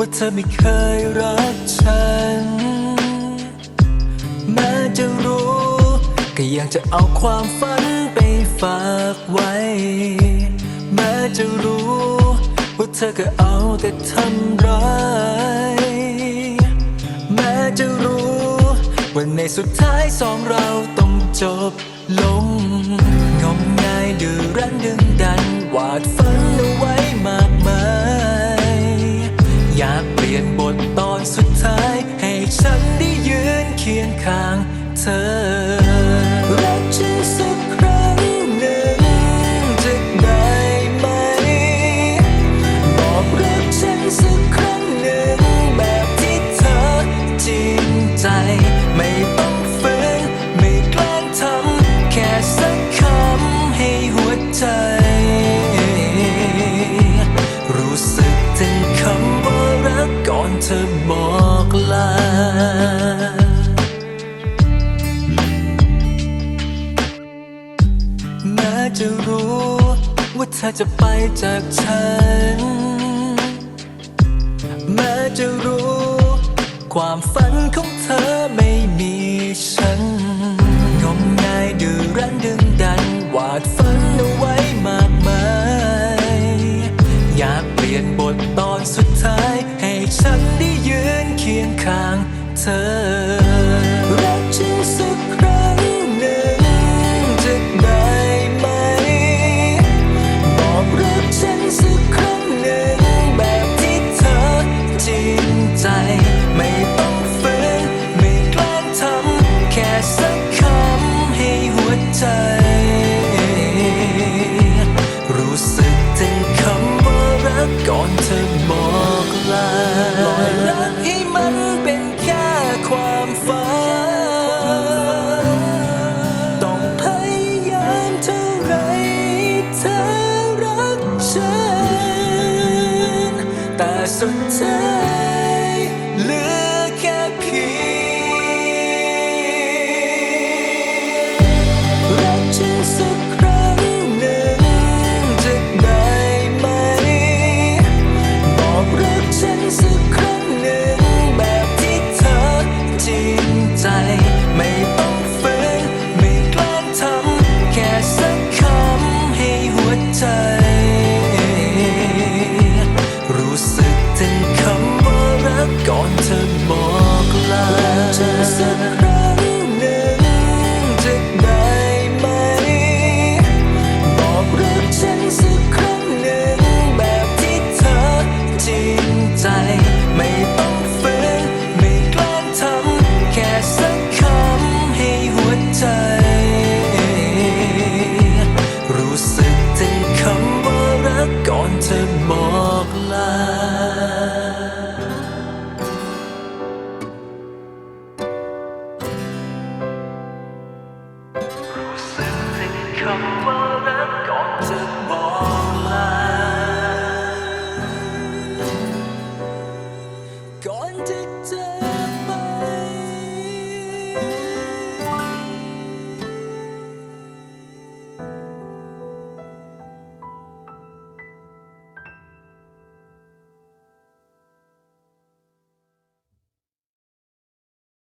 ว่าเธอไม่เคยรักฉัน แม้จะรู้ ก็ยังจะเอาความฝันไปฝากไว้ แม้จะรู้ ว่าเธอก็เอาแต่ทำร้าย แม้จะรู้ ว่าในสุดท้ายสองเราต้องจบลง อรักฉันสักครั้งหนึ่งจะได้ไหม บอกรักฉันสักครั้งหนึ่งแบบที่เธอจริงใจ ไม่ต้องฝืนไม่แกล้งทำแค่สักคำให้หัวใจ รู้สึกถึงคำว่ารักก่อนเธอบอกลา แม้จะรู้ว่าเธอจะไปจากฉัน แม้จะรู้ ความฝันของเธอไม่มีฉันงมงายดื้อรั้นดึงดันวาดฝันเอาไว้มากมาย อยากเปลี่ยนบทตอนสุดท้าย ให้ฉันได้ยืนเคียงข้างเธอ อรักฉันแต่สุดท้าย